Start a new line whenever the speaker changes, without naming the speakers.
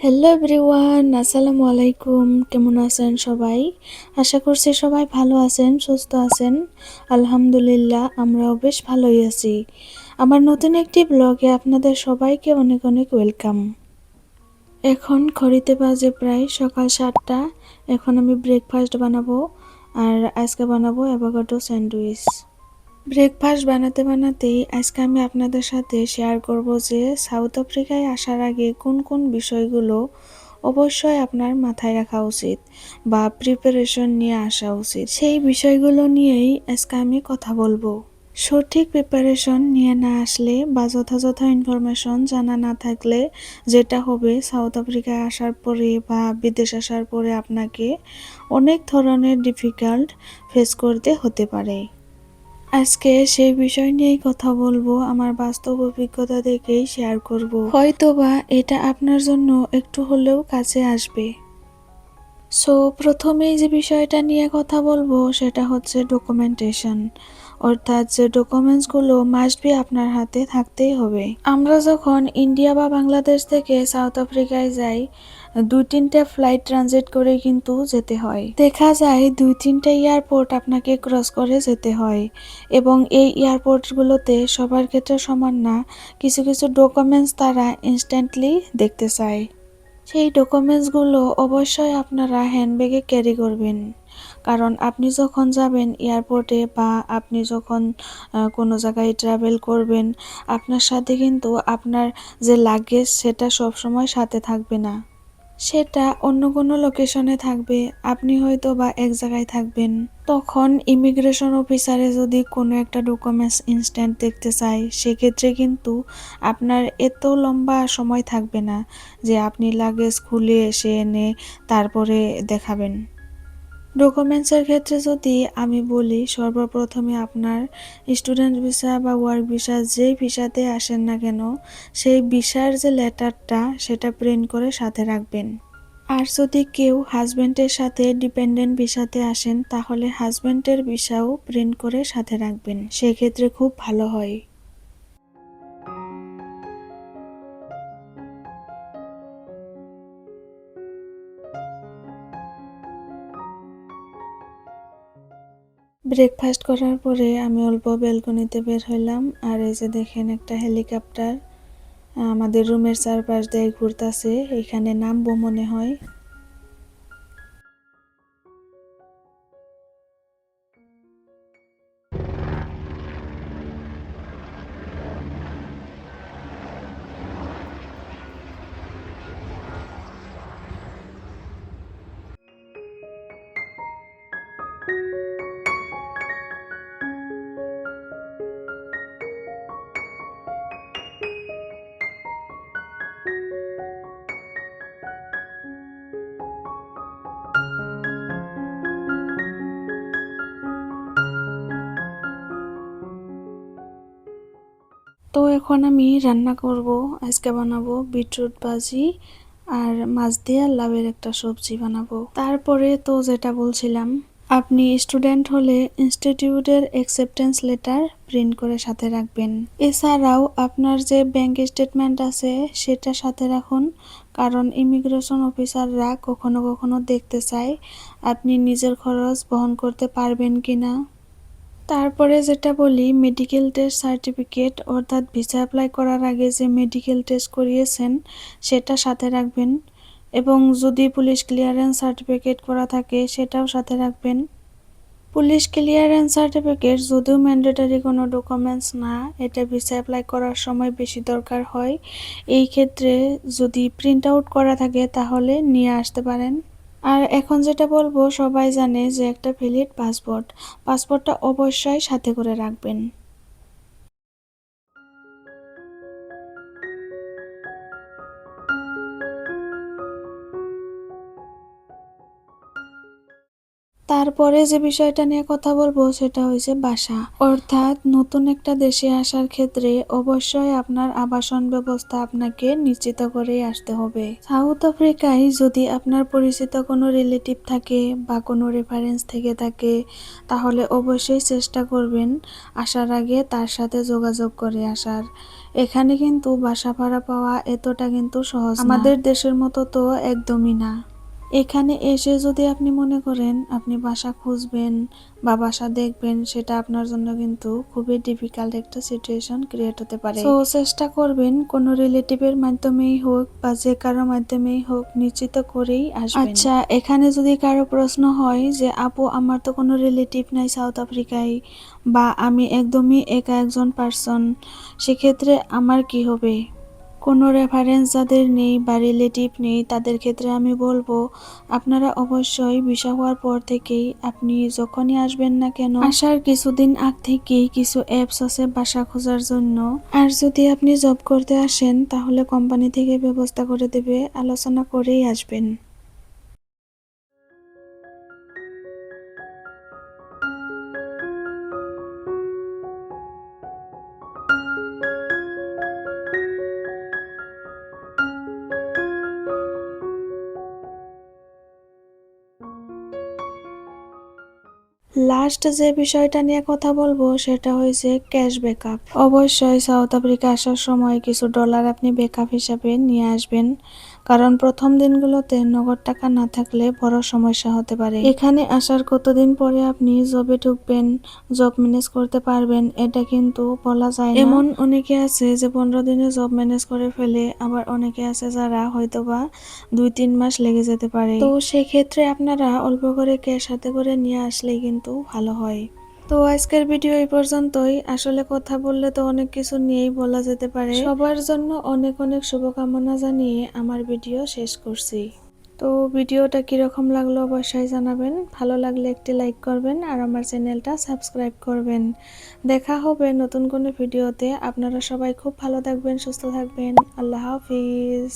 Hello everyone আসসালামু আলাইকুম। কেমন আছেন সবাই? আশা করছি সবাই ভালো আছেন, সুস্থ আছেন। আলহামদুলিল্লাহ, আমরাও বেশ ভালোই আছি। আমার নতুন একটি ব্লগে আপনাদের সবাইকে অনেক অনেক ওয়েলকাম। এখন খড়িতে বাজে প্রায় সকাল সাতটা। এখন আমি ব্রেকফাস্ট বানাবো, আর আজকে বানাবো অ্যাভোকাডো স্যান্ডউইচ। ব্রেকফাস্ট বানাতে বানাতেই আজকে আমি আপনাদের সাথে শেয়ার করব যে সাউথ আফ্রিকায় আসার আগে কোন কোন বিষয়গুলো অবশ্যই আপনার মাথায় রাখা উচিত বা প্রিপারেশন নিয়ে আসা উচিত। সেই বিষয়গুলো নিয়েই আজকে আমি কথা বলব। সঠিক প্রিপারেশন নিয়ে না আসলে বা যথাযথ ইনফরমেশন জানা না থাকলে যেটা হবে সাউথ আফ্রিকায় আসার পরে বা বিদেশ আসার পরে আপনাকে অনেক ধরনের ডিফিকাল্ট ফেস করতে হতে পারে। আজকে সেই বিষয় নিয়েই কথা বলব, আমার বাস্তব অভিজ্ঞতা থেকেই শেয়ার করব। হয়তোবা এটা আপনার জন্য একটু হলেও কাছে আসবে। সো প্রথমেই যে বিষয়টা নিয়ে কথা বলব, সেটা হচ্ছে ডকুমেন্টেশন অর্থাৎ যে ডকুমেন্টসগুলো মাস্ট বি আপনার হাতে থাকতেই হবে। আমরা যখন ইন্ডিয়া বা বাংলাদেশ থেকে সাউথ আফ্রিকায় যাই, দুই তিনটা ফ্লাইট ট্রানজিট করে কিন্তু যেতে হয়। দেখা যায় দুই তিনটা এয়ারপোর্ট আপনাকে ক্রস করে যেতে হয় এবং এই এয়ারপোর্টগুলোতে সবার ক্ষেত্রে সমান না, কিছু কিছু ডকুমেন্টস তারা ইনস্ট্যান্টলি দেখতে চায়। সেই ডকুমেন্টসগুলো অবশ্যই আপনারা হ্যান্ডব্যাগে ক্যারি করবেন। কারণ আপনি যখন যাবেন এয়ারপোর্টে বা আপনি যখন কোনো জায়গায় ট্রাভেল করবেন, আপনার সাথে কিন্তু আপনার যে লাগেজ সেটা সবসময় সাথে থাকবে না। সেটা অন্য কোনো লোকেশনে থাকবে। আপনি হয়তো বা এক জায়গায় থাকবেন। তখন ইমিগ্রেশন অফিসারে যদি কোনো একটা ডকুমেন্টস ইনস্ট্যান্ট দেখতে চায়, সেক্ষেত্রে কিন্তু আপনার এত লম্বা সময় থাকবে না যে আপনি লাগেজ খুলে এসে এনে তারপরে দেখাবেন। ডকুমেন্টসের ক্ষেত্রে যদি আমি বলি, সর্বপ্রথমে আপনার স্টুডেন্ট ভিসা বা ওয়ার্ক ভিসা যেই ভিসাতে আসেন না কেন, সেই ভিসার যে লেটারটা সেটা প্রিন্ট করে সাথে রাখবেন। আর যদি কেউ হাজব্যান্ডের সাথে ডিপেন্ডেন্ট ভিসাতে আসেন, তাহলে হাজব্যান্ডের ভিসাও প্রিন্ট করে সাথে রাখবেন। সেক্ষেত্রে খুব ভালো হয়। ব্রেকফাস্ট করার পরে আমি অল্প ব্যালকনিতে বের হইলাম, আর এই যে দেখেন একটা হেলিকপ্টার আমাদের রুমের চারপাশ দিয়ে ঘুরতেছে। এখানে নামবো মনে হয়। তো এখন আমি রান্না করব, আজকে বানাবো বিটরুট ভাজি আর মাছ দিয়ে লাভের একটা সবজি বানাবো। তারপরে তো যেটা বলছিলাম, আপনি স্টুডেন্ট হলে ইনস্টিটিউটের অ্যাকসেপ্টেন্স লেটার প্রিন্ট করে সাথে রাখবেন। এছাড়াও আপনার যে ব্যাংক স্টেটমেন্ট আছে সেটা সাথে রাখুন, কারণ ইমিগ্রেশন অফিসাররা কখনো কখনো দেখতে চায় আপনি নিজের খরচ বহন করতে পারবেন কিনা। তারপরে যেটা বলি মেডিকেল টেস্ট সার্টিফিকেট অর্থাৎ ভিসা অ্যাপ্লাই করার আগে যে মেডিকেল টেস্ট করিয়েছেন, সেটা সাথে রাখবেন। এবং যদি পুলিশ ক্লিয়ারেন্স সার্টিফিকেট করা থাকে, সেটাও সাথে রাখবেন। পুলিশ ক্লিয়ারেন্স সার্টিফিকেট যদিও ম্যান্ডেটারি কোনো ডকুমেন্টস না, এটা ভিসা অ্যাপ্লাই করার সময় বেশি দরকার হয়। এই ক্ষেত্রে যদি প্রিন্ট আউট করা থাকে, তাহলে নিয়ে আসতে পারেন। আর এখন যেটা বলব, সবাই জানে যে একটা ভ্যালিড পাসপোর্ট পাসপোর্টটা অবশ্যই সাথে করে রাখবেন। তারপরে যে বিষয়টা নিয়ে কথা বলব সেটা হয়েছে বাসা। অর্থাৎ নতুন একটা দেশে আসার ক্ষেত্রে অবশ্যই আপনার আবাসন ব্যবস্থা আপনাকে নিশ্চিত করেই আসতে হবে। সাউথ আফ্রিকায় যদি আপনার পরিচিত কোনো রিলেটিভ থাকে বা কোনো রেফারেন্স থেকে থাকে, তাহলে অবশ্যই চেষ্টা করবেন আসার আগে তার সাথে যোগাযোগ করে আসার। এখানে কিন্তু বাসা ভাড়া পাওয়া এতটা কিন্তু সহজ আমাদের দেশের মতো তো একদমই না। এখানে এসে যদি আপনি মনে করেন আপনি বাসা খুঁজবেন বা বাসা দেখবেন, সেটা আপনার জন্য কিন্তু খুবই ডিফিকাল্ট একটা সিচুয়েশন ক্রিয়েট হতে পারে। তো চেষ্টা করবেন কোনো রিলেটিভের মাধ্যমেই হোক বা যে কারও মাধ্যমেই হোক নিশ্চিত করেই আসবেন। আচ্ছা এখানে যদি কারও প্রশ্ন হয় যে, আপু, আমার তো কোনো রিলেটিভ নাই সাউথ আফ্রিকায় বা আমি একদমই একা একজন পার্সন সেক্ষেত্রে আমার কি হবে? কোনো রেফারেন্স যাদের নেই বা রিলেটিভ নেই, তাদের ক্ষেত্রে আমি বলব, আপনারা অবশ্যই ভিসা হওয়ার পর থেকেই আপনি যখনই আসবেন না কেন, আসার কিছুদিন আগ থেকেই কিছু অ্যাপস আছে বাসা খোঁজার জন্য। আর যদি আপনি জব করতে আসেন, তাহলে কোম্পানি থেকে ব্যবস্থা করে দেবে, আলোচনা করেই আসবেন। লাস্ট যে বিষয়টা নিয়ে কথা বলব সেটা হয়েছে ক্যাশ ব্যাকআপ। অবশ্যই সাউথ আফ্রিকা আসার সময় কিছু ডলার আপনি ব্যাকআপ হিসাবে নিয়ে আসবেন। কারণ প্রথম দিনগুলোতে নগদ টাকা না থাকলে বড় সমস্যা হতে পারে। এখানে আসার কতদিন পরে আপনি জবে ঢুকবেন, জব ম্যানেজ করতে পারবেন, এটা কিন্তু বলা যায় এমন অনেকে আছে যে পনেরো দিনে জব ম্যানেজ করে ফেলে, আবার অনেকে আছে যারা হয়তোবা দুই তিন মাস লেগে যেতে পারে। তো সেক্ষেত্রে আপনারা অল্প করে ক্যাশ হাতে করে নিয়ে আসলেই কিন্তু ভালো হয়। তো আজকের ভিডিও এই পর্যন্তই। আসলে কথা বললে তো অনেক কিছু নিয়েই বলা যেতে পারে। সবার জন্য অনেক অনেক শুভকামনা জানিয়ে আমার ভিডিও শেষ করছি। তো ভিডিওটা কীরকম লাগল অবশ্যই জানাবেন। ভালো লাগলে একটি লাইক করবেন আর আমার চ্যানেলটা সাবস্ক্রাইব করবেন। দেখা হবে নতুন কোনো ভিডিওতে। আপনারা সবাই খুব ভালো থাকবেন, সুস্থ থাকবেন। আল্লাহ হাফিজ।